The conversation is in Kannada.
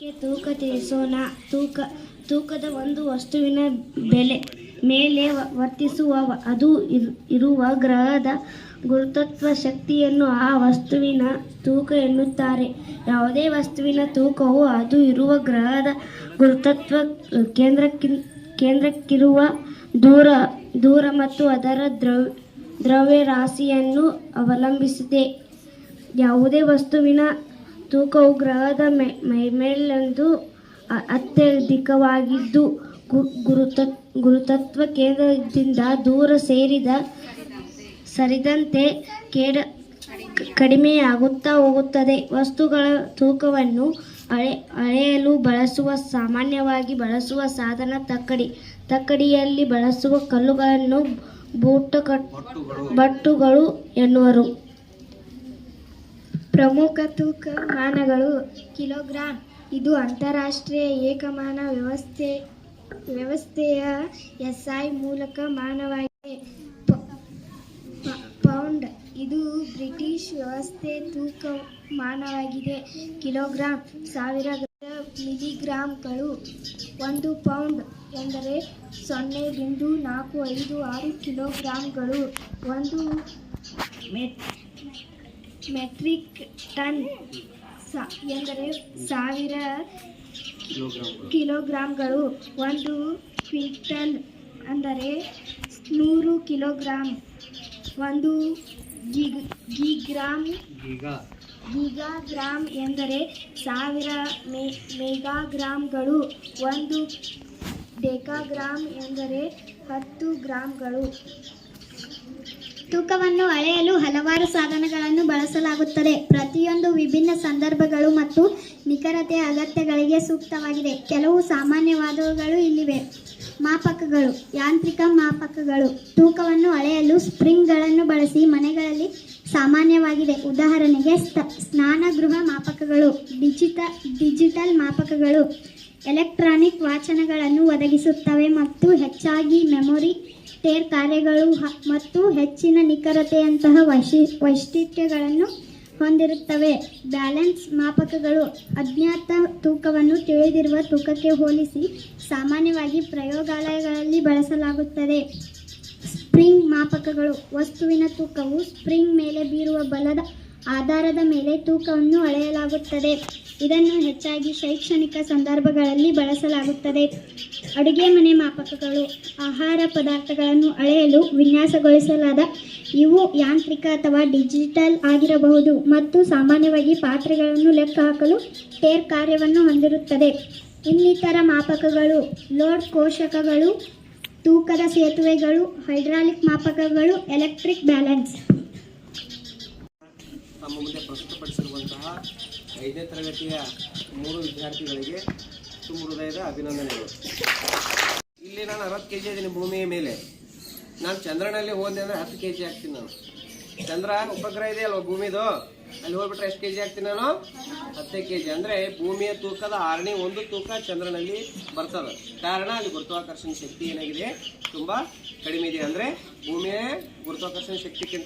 ತೂಕ ತಿಳಿಸೋಣ. ತೂಕ, ತೂಕದ ಒಂದು ವಸ್ತುವಿನ ಬೆಲೆ ಮೇಲೆ ವರ್ತಿಸುವ ಅದು ಇರ್- ಇರುವ ಗ್ರಹದ ಗುರುತತ್ವ ಶಕ್ತಿಯನ್ನು ಆ ವಸ್ತುವಿನ ತೂಕ ಎನ್ನುತ್ತಾರೆ. ಯಾವುದೇ ವಸ್ತುವಿನ ತೂಕವು ಅದು ಇರುವ ಗ್ರಹದ ಗುರುತತ್ವ ಕೇಂದ್ರಕ್ಕಿ ಕೇಂದ್ರಕ್ಕಿರುವ ದೂರ ದೂರ ಮತ್ತು ಅದರ ದ್ರವ್, ದ್ರವ್ಯರಾಶಿಯನ್ನು ಅವಲಂಬಿಸಿದೆ. ಯಾವುದೇ ವಸ್ತುವಿನ ತೂಕವು ಗ್ರಹದ ಮೈ ಮೈಮೇಲೊಂದು ಅತ್ಯಧಿಕವಾಗಿದ್ದು ಗುರುತ, ಗುರುತತ್ವ ಕೇಂದ್ರದಿಂದ ದೂರ ಸೇರಿದ ಸರಿದಂತೆ ಕೇಡ ಕಡಿಮೆಯಾಗುತ್ತಾ ಹೋಗುತ್ತದೆ. ವಸ್ತುಗಳ ತೂಕವನ್ನು ಅಳೆ, ಅಳೆಯಲು ಬಳಸುವ, ಸಾಮಾನ್ಯವಾಗಿ ಬಳಸುವ ಸಾಧನ ತಕ್ಕಡಿ, ತಕ್ಕಡಿಯಲ್ಲಿ ಬಳಸುವ ಕಲ್ಲುಗಳನ್ನು ಬೂಟ ಬಟ್ಟುಗಳು ಎನ್ನುವರು. ಪ್ರಮುಖ ತೂಕಮಾನಗಳು ಕಿಲೋಗ್ರಾಂ. ಇದು ಅಂತಾರಾಷ್ಟ್ರೀಯ ಏಕಮಾನ ವ್ಯವಸ್ಥೆ, ವ್ಯವಸ್ಥೆಯ ಎಸ್ಐ ಮೂಲಕ ಮಾನವಾಗಿದೆ. ಪೌಂಡ್. ಇದು ಬ್ರಿಟಿಷ್ ವ್ಯವಸ್ಥೆ ತೂಕಮಾನವಾಗಿದೆ ಕಿಲೋಗ್ರಾಂ, ಸಾವಿರ ಗ್ರ- ಮಿಲಿಗ್ರಾಂಗಳು ಒಂದು ಪೌಂಡ್ ಎಂದರೆ ಸೊನ್ನೆ ಬಿಂದು ನಾಲ್ಕು ಐದು ಆರು ಕಿಲೋಗ್ರಾಂಗಳು. ಒಂದು ಮೆಟ್ರಿಕ್ ಟನ್ ಸ- ಎಂದರೆ ಸಾವಿರ ಕಿಲೋಗ್ರಾಮ್ಗಳು. ಒಂದು ಕ್ವಿಂಟಲ್ ಅಂದರೆ ನೂರು ಕಿಲೋಗ್ರಾಮ್. ಒಂದು ಗಿಗ್ ಗಿಗ್ರಾಮ್ ಗಿಗಾಗ್ರಾಮ್ ಎಂದರೆ ಸಾವಿರ ಮೆ ಮೆಗಾಗ್ರಾಮ್ಗಳು. ಒಂದು ಡೆಕಾಗ್ರಾಮ್ ಎಂದರೆ ಹತ್ತು ಗ್ರಾಂಗಳು ತೂಕವನ್ನು ಅಳೆಯಲು ಹಲವಾರು ಸಾಧನಗಳನ್ನು ಬಳಸಲಾಗುತ್ತದೆ. ಪ್ರತಿಯೊಂದು ವಿಭಿನ್ನ ಸಂದರ್ಭಗಳು ಮತ್ತು ನಿಖರತೆಯ ಅಗತ್ಯಗಳಿಗೆ ಸೂಕ್ತವಾಗಿದೆ. ಕೆಲವು ಸಾಮಾನ್ಯವಾದವುಗಳು ಇಲ್ಲಿವೆ. ಮಾಪಕಗಳು. ಯಾಂತ್ರಿಕ ಮಾಪಕಗಳು. ತೂಕವನ್ನು ಅಳೆಯಲು ಸ್ಪ್ರಿಂಗ್ಗಳನ್ನು ಬಳಸಿ ಮನೆಗಳಲ್ಲಿ ಸಾಮಾನ್ಯವಾಗಿದೆ. ಉದಾಹರಣೆಗೆ ಸ್ನಾನಗೃಹ ಮಾಪಕಗಳು ಡಿಜಿಟ ಡಿಜಿಟಲ್ ಮಾಪಕಗಳು, ಎಲೆಕ್ಟ್ರಾನಿಕ್ ವಾಚನಗಳನ್ನು ಒದಗಿಸುತ್ತವೆ ಮತ್ತು ಹೆಚ್ಚಾಗಿ ಮೆಮೊರಿ ಟೇರ್ ಕಾರ್ಯಗಳು ಮತ್ತು ಹೆಚ್ಚಿನ ನಿಖರತೆಯಂತಹ ವೈಶಿ ವೈಶಿಷ್ಟ್ಯಗಳನ್ನು ಹೊಂದಿರುತ್ತವೆ. ಬ್ಯಾಲೆನ್ಸ್ ಮಾಪಕಗಳು ಅಜ್ಞಾತ ತೂಕವನ್ನು ತಿಳಿದಿರುವ ತೂಕಕ್ಕೆ ಹೋಲಿಸಿ ಸಾಮಾನ್ಯವಾಗಿ ಪ್ರಯೋಗಾಲಯಗಳಲ್ಲಿ ಬಳಸಲಾಗುತ್ತದೆ. ಸ್ಪ್ರಿಂಗ್ ಮಾಪಕಗಳು ವಸ್ತುವಿನ ತೂಕವು ಸ್ಪ್ರಿಂಗ್ ಮೇಲೆ ಬೀರುವ ಬಲದ ಆಧಾರದ ಮೇಲೆ ತೂಕವನ್ನು ಅಳೆಯಲಾಗುತ್ತದೆ. ಇದನ್ನು ಹೆಚ್ಚಾಗಿ ಶೈಕ್ಷಣಿಕ ಸಂದರ್ಭಗಳಲ್ಲಿ ಬಳಸಲಾಗುತ್ತದೆ. ಅಡುಗೆ ಮನೆ ಮಾಪಕಗಳು, ಆಹಾರ ಪದಾರ್ಥಗಳನ್ನು ಅಳೆಯಲು ವಿನ್ಯಾಸಗೊಳಿಸಲಾದ ಇವು ಯಾಂತ್ರಿಕ ಅಥವಾ ಡಿಜಿಟಲ್ ಆಗಿರಬಹುದು ಮತ್ತು ಸಾಮಾನ್ಯವಾಗಿ ಪಾತ್ರೆಗಳನ್ನು ಲೆಕ್ಕ ಹಾಕಲು ಟೇರ್ ಕಾರ್ಯವನ್ನು ಹೊಂದಿರುತ್ತದೆ. ಇನ್ನಿತರ ಮಾಪಕಗಳು, ಲೋಡ್ ಕೋಶಕಗಳು, ತೂಕದ ಸೇತುವೆಗಳು, ಹೈಡ್ರಾಲಿಕ್ ಮಾಪಕಗಳು, ಎಲೆಕ್ಟ್ರಿಕ್ ಬ್ಯಾಲೆನ್ಸ್. ತಮ್ಮ ಮುಂದೆ ಪ್ರಸ್ತುತಪಡಿಸಿರುವಂತಹ ಐದನೇ ತರಗತಿಯ ಮೂರು ವಿದ್ಯಾರ್ಥಿಗಳಿಗೆ ತುಂಬ ಹೃದಯದ ಅಭಿನಂದನೆಗಳು. ಇಲ್ಲಿ ನಾನು ಅರವತ್ತು ಕೆ ಜಿ ಇದ್ದೀನಿ ಭೂಮಿಯ ಮೇಲೆ. ನಾನು ಚಂದ್ರನಲ್ಲಿ ಹೋದೆ ಅಂದರೆ ಹತ್ತು ಕೆ ಜಿ ಆಗ್ತೀನಿ ನಾನು. ಚಂದ್ರ, ಉಪಗ್ರಹ ಇದೆ ಅಲ್ವಾ ಭೂಮಿದು? ಅಲ್ಲಿ ಹೋಗ್ಬಿಟ್ರೆ ಎಷ್ಟು ಕೆ ಜಿ ಆಗ್ತೀನಿ ನಾನು? ಹತ್ತೇ ಕೆ ಜಿ ಅಂದರೆ ಭೂಮಿಯ ತೂಕದ ಆರನೇ ಒಂದು ತೂಕ ಚಂದ್ರನಲ್ಲಿ ಬರ್ತದೆ. ಕಾರಣ, ಅಲ್ಲಿ ಗುರುತ್ವಾಕರ್ಷಣ ಶಕ್ತಿ ಏನಾಗಿದೆ? ತುಂಬ ಕಡಿಮೆ ಇದೆ. ಅಂದರೆ ಭೂಮಿಯ ಗುರುತ್ವಾಕರ್ಷಣ ಶಕ್ತಿಗಿಂತ